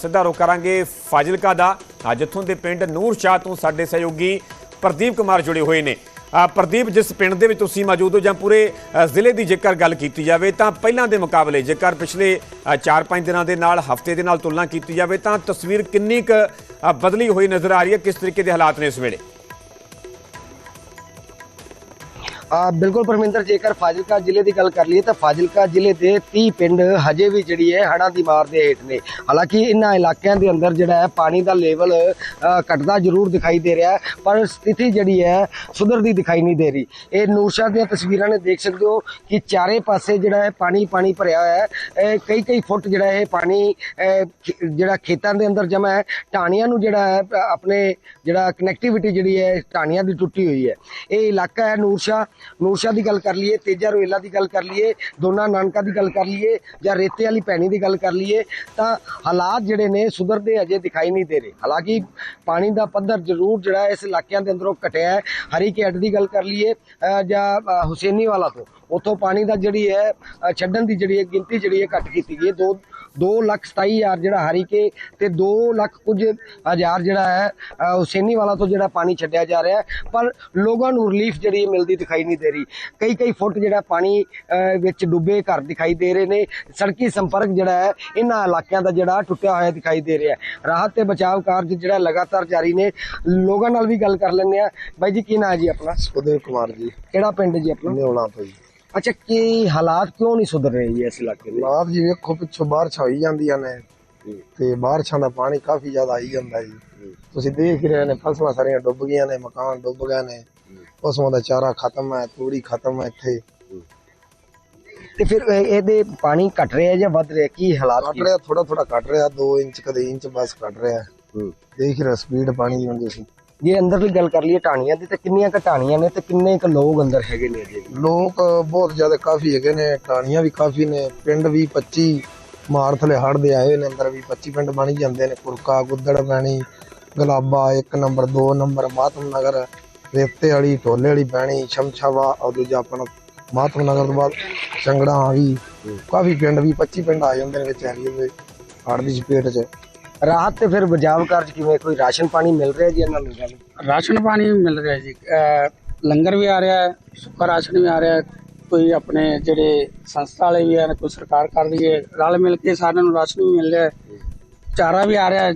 ਸਿੱਧਾ ਰੁਖ ਕਰਾਂਗੇ ਫਾਜ਼ਿਲਕਾ ਦਾ। ਅ, ਜਿੱਥੋਂ ਦੇ ਪਿੰਡ ਨੂਰ ਸ਼ਾਹ ਤੋਂ ਸਾਡੇ ਸਹਿਯੋਗੀ ਪ੍ਰਦੀਪ ਕੁਮਾਰ ਜੁੜੇ ਹੋਏ ਨੇ। ਪ੍ਰਦੀਪ ਜਿਸ ਪਿੰਡ ਦੇ ਵਿੱਚ ਤੁਸੀਂ ਮੌਜੂਦ ਹੋ ਜਾਂ ਪੂਰੇ ਜ਼ਿਲ੍ਹੇ ਦੀ ਜੇਕਰ ਗੱਲ ਕੀਤੀ ਜਾਵੇ ਤਾਂ ਪਹਿਲਾਂ ਦੇ ਮੁਕਾਬਲੇ ਜੇਕਰ ਪਿਛਲੇ 4-5 ਦਿਨਾਂ ਦੇ ਨਾਲ ਹਫ਼ਤੇ ਦੇ ਨਾਲ ਤੁਲਨਾ ਕੀਤੀ ਜਾਵੇ ਤਾਂ ਤਸਵੀਰ ਕਿੰਨੀ ਕੁ ਬਦਲੀ ਹੋਈ ਨਜ਼ਰ ਆ ਰਹੀ ਹੈ ਕਿਸ ਤਰੀਕੇ ਦੇ ਹਾਲਾਤ ਨੇ ਇਸ ਵੇਲੇ? ਆ ਬਿਲਕੁਲ ਪਰਮਿੰਦਰ ਜੇਕਰ ਫਾਜ਼ਿਲਕਾ ਜ਼ਿਲ੍ਹੇ ਦੀ ਗੱਲ ਕਰ ਲਈਏ ਤਾਂ ਫਾਜ਼ਿਲਕਾ ਜ਼ਿਲ੍ਹੇ ਦੇ 30 ਪਿੰਡ ਹਜੇ ਵੀ ਜਿਹੜੀ ਹੈ ਹੜ੍ਹਾਂ ਦੀ ਮਾਰ ਦੇ ਹੇਠ ਨੇ। ਹਾਲਾਂਕਿ ਇਹਨਾਂ ਇਲਾਕਿਆਂ ਦੇ ਅੰਦਰ ਜਿਹੜਾ ਹੈ ਪਾਣੀ ਦਾ ਲੈਵਲ ਅ, ਘਟਦਾ ਜ਼ਰੂਰ ਦਿਖਾਈ ਦੇ ਰਿਹਾ ਪਰ ਸਥਿਤੀ ਜਿਹੜੀ ਹੈ ਸੁਧਰਦੀ ਦਿਖਾਈ ਨਹੀਂ ਦੇ ਰਹੀ। ਇਹ ਨੂਰਸ਼ਾ ਦੀਆਂ ਤਸਵੀਰਾਂ ਨੇ ਦੇਖ ਸਕਦੇ ਹੋ ਕਿ ਚਾਰੇ ਪਾਸੇ ਜਿਹੜਾ ਹੈ ਪਾਣੀ ਪਾਣੀ ਭਰਿਆ ਹੋਇਆ ਹੈ। ਕਈ ਕਈ ਫੁੱਟ ਜਿਹੜਾ ਇਹ ਪਾਣੀ ਜਿਹੜਾ ਖੇਤਾਂ ਦੇ ਅੰਦਰ ਜਮਾ ਹੈ ਢਾਣੀਆਂ ਨੂੰ ਜਿਹੜਾ ਹੈ ਆਪਣੇ ਜਿਹੜਾ ਕਨੈਕਟੀਵਿਟੀ ਜਿਹੜੀ ਹੈ ਢਾਣੀਆਂ ਦੀ ਟੁੱਟੀ ਹੋਈ ਹੈ। ਇਹ ਇਲਾਕਾ ਹੈ ਨੂਰਸ਼ਾ ਨੂਰਸ਼ਾ ਦੀ ਗੱਲ ਕਰ ਲਈਏ ਤੇਜਾ ਰੋਏਲਾ ਦੀ ਗੱਲ ਕਰ ਲਈਏ ਦੋਨਾ ਨਾਨਕਾ ਦੀ ਗੱਲ ਕਰ ਲਈਏ ਜਾਂ ਰੇਤੇ ਵਾਲੀ ਪੈਣੀ ਦੀ ਗੱਲ ਕਰ ਲਈਏ ਤਾਂ ਹਾਲਾਤ ਜਿਹੜੇ ਨੇ ਸੁਧਰਦੇ ਅਜੇ ਦਿਖਾਈ ਨਹੀਂ ਦੇ ਰਹੇ। ਹਾਲਾਂਕਿ ਪਾਣੀ ਦਾ ਪੱਧਰ ਜ਼ਰੂਰ ਜਿਹੜਾ ਇਸ ਇਲਾਕਿਆਂ ਦੇ ਅੰਦਰੋਂ ਘਟਿਆ ਹੈ। ਹਰੀਕੇਟ ਦੀ ਗੱਲ ਕਰ ਲਈਏ ਜਾਂ ਅ, ਹੁਸੈਨੀ ਵਾਲਾ ਤੋਂ ਉਥੋਂ ਪਾਣੀ ਦਾ ਜਿਹੜੀ ਹੈ ਛੱਡਣ ਦੀ ਜਿਹੜੀ ਹੈ ਗਿਣਤੀ ਜਿਹੜੀ ਹੈ ਘੱਟ ਕੀਤੀ ਗਈ ਹੈ। ਦੋ 2 ਲੱਖ 27 ਹਜ਼ਾਰ ਜਿਹੜਾ ਹਰੀਕੇ ਤੇ 2 ਲੱਖ ਕੁਝ ਹਜ਼ਾਰ ਜਿਹੜਾ ਹੈ ਹੁਸੈਨੀ ਵਾਲਾ ਤੋਂ ਜਿਹੜਾ ਪਾਣੀ ਛੱਡਿਆ ਜਾ ਰਿਹਾ ਪਰ ਲੋਕਾਂ ਨੂੰ ਰਿਲੀਫ ਜਿਹੜੀ ਮਿਲਦੀ ਦਿਖਾਈ ਨਹੀਂ ਦੇ ਰਹੀ। ਕਈ ਕਈ ਫੁੱਟ ਜਿਹੜਾ ਪਾਣੀ ਵਿੱਚ ਡੁੱਬੇ ਘਰ ਦਿਖਾਈ ਦੇ ਰਹੇ ਨੇ। ਸੜਕੀ ਸੰਪਰਕ ਜਿਹੜਾ ਹੈ ਇਹਨਾਂ ਇਲਾਕਿਆਂ ਦਾ ਜਿਹੜਾ ਟੁੱਟਿਆ ਹੋਇਆ ਦਿਖਾਈ ਦੇ ਰਿਹਾ ਰਾਹਤ ਤੇ ਬਚਾਅ ਕਾਰਜ ਜਿਹੜਾ ਲਗਾਤਾਰ ਜਾਰੀ ਨੇ। ਲੋਕਾਂ ਨਾਲ ਵੀ ਗੱਲ ਕਰ ਲੈਂਦੇ ਆ ਬਾਈ ਜੀ ਕੀ ਨਾਂ ਹੈ ਜੀ ਆਪਣਾ? ਉਦय ਕੁਮਾਰ ਜੀ। ਕਿਹੜਾ ਪਿੰਡ ਜੀ ਆਪਣਾ? ਨਿਉਣਾ ਤੋਂ ਜੀ। ਅੱਛਾ ਕੀ ਹਾਲਾਤ ਕਿਉਂ ਨਹੀਂ ਸੁਧਰ ਰਹੇ ਜੀ ਇਸ ਇਲਾਕੇ ਦੇ ਰਾਤ ਜੀ ਵੇਖੋ ਪਿੱਛੋਂ ਬਾਰਿਸ਼ਾਂ ਹੋਈ ਜਾਂਦੀਆਂ ਨੇ ਤੇ ਬਾਰਿਸ਼ਾਂ ਦਾ ਪਾਣੀ ਕਾਫੀ ਜ਼ਿਆਦਾ ਆਈ ਜਾਂਦਾ ਜੀ। ਤੁਸੀਂ ਦੇਖ ਰਹੇ ਨੇ ਫਸਲਾਂ ਸਾਰੀਆਂ ਡੁੱਬ ਗਈਆਂ ਨੇ ਮਕਾਨ ਡੁੱਬ ਗਏ ਨੇ। ਪਸ਼ੂਆਂ ਦਾ ਚਾਰਾ ਖਤਮ ਹੈ ਤੂੜੀ ਖਤਮ ਹੈ ਇੱਥੇ। ਤੇ ਫਿਰ ਇਹ- ਇਹਦੇ ਪਾਣੀ ਘਟ ਰਿਹਾ ਜਾਂ ਵੱਧ ਰਿਹਾ? ਕੀ ਹਾਲਾਤ ਘਟ ਰਿਹਾ ਥੋੜਾ ਥੋੜਾ ਘਟ ਰਿਹਾ 2 ਇੰਚ ਕਦੇ ਇੰਚ ਬਸ ਘਟ ਰਿਹਾ। ਦੇਖ ਰਹੇ ਸਪੀਡ ਪਾਣੀ ਦੀ ਹੁਣ ਤੁਸੀਂ। ਜੇ ਅੰਦਰਲੀ ਗੱਲ ਕਰ ਲਈਏ ਟਾਣੀਆਂ ਦੀ ਤੇ ਕਿੰਨੀਆਂ ਕੁ ਟਾਣੀਆਂ ਨੇ ਤੇ ਕਿੰਨੇ ਕੁ ਲੋਕ ਅੰਦਰ ਹੈਗੇ ਨੇ ਵੀ ਲੋਕ ਬਹੁਤ ਜ਼ਿਆਦਾ ਕਾਫੀ ਹੈਗੇ ਨੇ ਟਾਣੀਆਂ ਵੀ ਕਾਫੀ ਨੇ ਪਿੰਡ ਵੀ 25 ਮਾਰ ਥਲੇ ਹੜਦੇ ਆਏ ਨੇ ਅੰਦਰ ਵੀ 25 ਪਿੰਡ ਬਣੀ ਜਾਂਦੇ ਨੇ ਕੁਰਕਾ ਗੁੱਦੜ ਪੈਣੀ ਗਲਾਬਾ 1 ਨੰਬਰ 2 ਨੰਬਰ ਮਾਤਮ ਨਗਰ ਰੇਤੇ ਵਾਲੀ ਢੋਲੇ ਵਾਲੀ ਪੈਣੀ ਸ਼ਮਸ਼ਾਵਾ ਔਰ ਦੂਜਾ ਆਪਣਾ ਮਾਤਮ ਨਗਰ ਤੋਂ ਬਾਅਦ ਚੰਗੜਾ ਆ ਗਈ ਕਾਫੀ ਪਿੰਡ ਵੀ 25 ਪਿੰਡ ਆ ਜਾਂਦੇ ਨੇ ਵਿੱਚ ਏਰੀਏ ਦੇ ਹੜ ਦੀ ਚਪੇਟ 'ਚ। ਰਾਹਤ ਤੇ ਫਿਰ ਬਚਾਵ ਕਾਰਜ ਕਿਵੇਂ? ਕੋਈ ਰਾਸ਼ਨ ਪਾਣੀ ਮਿਲ ਰਿਹਾ ਜੀ ਇਹਨਾਂ ਲੋਕਾਂ ਨੂੰ? ਰਾਸ਼ਨ ਪਾਣੀ ਮਿਲ ਰਿਹਾ ਜੀ। ਅਹ ਲੰਗਰ ਵੀ ਆ ਰਿਹਾ ਹੈ ਸੁੱਕਾ ਰਾਸ਼ਨ ਵੀ ਆ ਰਿਹਾ ਹੈ। ਕੋਈ ਆਪਣੇ ਜਿਹੜੇ ਸੰਸਥਾ ਵਾਲੇ ਵੀ ਆ ਕੋਈ ਸਰਕਾਰ ਕਰ ਰਹੀ ਹੈ ਰਲ ਮਿਲ ਕੇ ਸਾਰਿਆਂ ਨੂੰ ਰਾਸ਼ਨ ਵੀ ਮਿਲ ਰਿਹਾ ਹੈ। ਚਾਰਾ ਵੀ ਆ ਰਿਹਾ ਹੈ।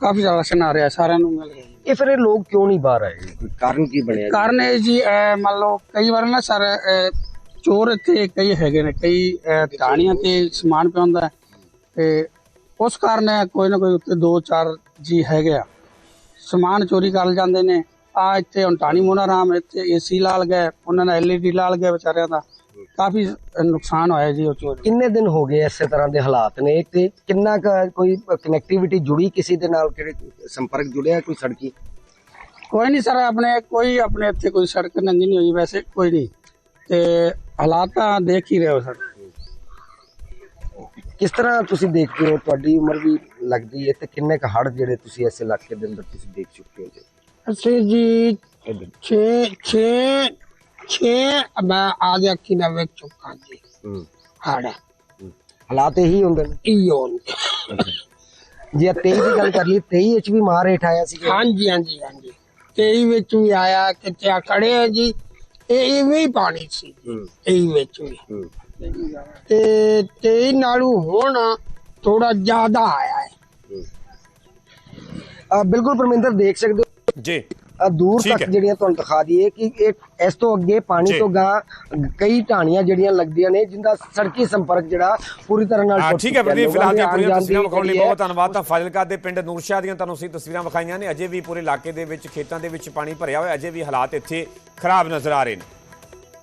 ਕਾਫੀ ਜ਼ਿਆਦਾ ਰਾਸ਼ਨ ਆ ਰਿਹਾ ਹੈ ਸਾਰਿਆਂ ਨੂੰ ਮਿਲ ਰਿਹਾ ਹੈ। ਇਹ ਫਿਰ ਇਹ ਲੋਕ ਕਿਉਂ ਨਹੀਂ ਬਾਹਰ ਆਏ? ਕੋਈ ਕਾਰਨ ਕੀ ਬਣਿਆ ਜੀ? ਕਾਰਨ ਇਹ ਜੀ ਅਹ ਮੰਨ ਲਓ ਕਈ ਵਾਰ ਨਾ ਸਰ ਅਹ ਚੋਰ ਇੱਥੇ ਕਈ ਹੈਗੇ ਨੇ। ਕਈ ਅਹ ਤੇ ਸਮਾਨ ਪਿਆ ਹੁੰਦਾ ਹੈ ਤੇ ਉਸ ਕਾਰਨ ਕੋਈ ਨਾ ਕੋਈ ਉੱਤੇ ਦੋ ਚਾਰ ਜੀ ਹੈਗੇ ਆ। ਸਮਾਨ ਚੋਰੀ ਕਰ ਜਾਂਦੇ ਨੇ। ਆ ਇੱਥੇ ਹੁਣ ਟਾਣੀ ਮੋਨਾ ਰਾਮ ਇੱਥੇ ਏਸੀ ਲਾਲ ਗਏ ਉਹਨਾਂ ਦਾ ਐਲਈਡੀ ਲਾਲ ਗਏ ਵਿਚਾਰਿਆਂ ਦਾ। ਕਾਫੀ ਨੁਕਸਾਨ ਹੋਇਆ ਜੀ ਉਹ ਚੋਰੀ। ਕਿੰਨੇ ਦਿਨ ਹੋ ਗਏ ਇਸੇ ਤਰ੍ਹਾਂ ਦੇ ਹਾਲਾਤ ਨੇ? ਤੇ ਕਿੰਨਾ ਕੋਈ ਕਨੈਕਟੀਵਿਟੀ ਜੁੜੀ ਕਿਸੇ ਦੇ ਨਾਲ ਕਿਹੜੇ ਸੰਪਰਕ ਜੁੜਿਆ ਕੋਈ ਸੜਕੀ? ਕੋਈ ਨਹੀਂ ਸਰ ਆਪਣੇ ਕੋਈ ਆਪਣੇ ਇੱਥੇ ਕੋਈ ਸੜਕ ਨੰਗੀ ਨਹੀਂ ਹੋਈ ਵੈਸੇ ਕੋਈ ਨਹੀਂ। ਤੇ ਹਾਲਾਤ ਤਾਂ ਦੇਖ ਹੀ ਰਹੇ ਹੋ ਸਰ। ਕਿਸ ਤਰ੍ਹਾਂ ਤੁਸੀਂ ਦੇਖਦੇ ਹੋ? ਤੁਹਾਡੀ ਉਮਰ ਵੀ ਲੱਗਦੀ ਹੈ ਤੇ ਕਿੰਨੇ ਕੁ ਹੜ ਜਿਹੜੇ ਤੁਸੀਂ ਇਸ ਇਲਾਕੇ ਦੇ ਅੰਦਰ ਤੁਸੀਂ ਦੇਖ ਚੁੱਕੇ ਹੋ ਜੀ? ਅਸੀਂ ਜੀ ਇੱਧਰ। 6 6 6 ਮੈਂ ਆਦੇ ਅੱਖੀ ਨਾਲ ਵੇਖ ਚੁੱਕਾ ਜੀ। ਹਾੜਾ ਹਾਲਾਤ ਇਹੀ ਹੁੰਦੇ ਨੇ? ਈਓਨ ਜੇ 23 ਦੀ ਗੱਲ ਕਰ ਲਈ 23 ਵਿੱਚ ਵੀ ਮਾਰ ਹੇਠ ਆਇਆ ਸੀ ਹਾਂਜੀ ਹਾਂਜੀ ਹਾਂਜੀ। ਤੇਈ ਵਿੱਚ ਵੀ ਆਇਆ ਕਿਤੇ ਆ ਖੜੇ ਆ ਜੀ। ਇਹ ਇਵੇਂ ਹੀ ਪਾਣੀ ਸੀ। ਇਹ ਵਿੱਚ ਵੀ। ਤੇ ਤੇਈ ਨਾਲੋਂ ਹੁਣ ਥੋੜਾ ਜ਼ਿਆਦਾ ਆਇਆ ਹੈ ਬਿਲਕੁਲ ਪਰਮਿੰਦਰ ਦੇਖ ਸਕਦੇ ਹੋ ਜੀ ਦੂਰ ਤੱਕ। ਜਿਹੜੀਆਂ ਤੁਹਾਨੂੰ ਦਿਖਾ ਦਈਏ ਕਿ ਇਹ ਇਸ ਤੋਂ ਅੱਗੇ ਪਾਣੀ। ਤੋਂ ਗਾਂ ਕਈ ਢਾਣੀਆਂ ਜਿਹੜੀਆਂ ਲੱਗਦੀਆਂ ਨੇ ਜਿੰਦਾ ਸੜਕੀ ਸੰਪਰਕ ਜਿਹੜਾ ਪੂਰੀ ਤਰ੍ਹਾਂ ਨਾਲ ਠੀਕ ਹੈ। ਪ੍ਰਦੀਪ ਫਿਲਹਾਲ ਦੀਆਂ ਪੂਰੀਆਂ ਤਸਵੀਰਾਂ ਵਿਖਾਉਣ ਲਈ ਬਹੁਤ ਧੰਨਵਾਦ ਤਾਂ ਫਾਜ਼ਿਲਕਾ ਦੇ ਪਿੰਡ ਨੂਰਸ਼ਾਹ ਦੀਆਂ ਤੁਹਾਨੂੰ ਅਸੀਂ ਤਸਵੀਰਾਂ ਵਿਖਾਈਆਂ ਨੇ ਅਜੇ ਵੀ ਪੂਰੇ ਇਲਾਕੇ ਦੇ ਵਿੱਚ ਖੇਤਾਂ ਦੇ ਵਿੱਚ ਪਾਣੀ ਭਰਿਆ ਹੋਇਆ ਅਜੇ ਵੀ ਹਾਲਾਤ ਇੱਥੇ ਖਰਾਬ ਨਜ਼ਰ ਆ ਰਹੇ ਨੇ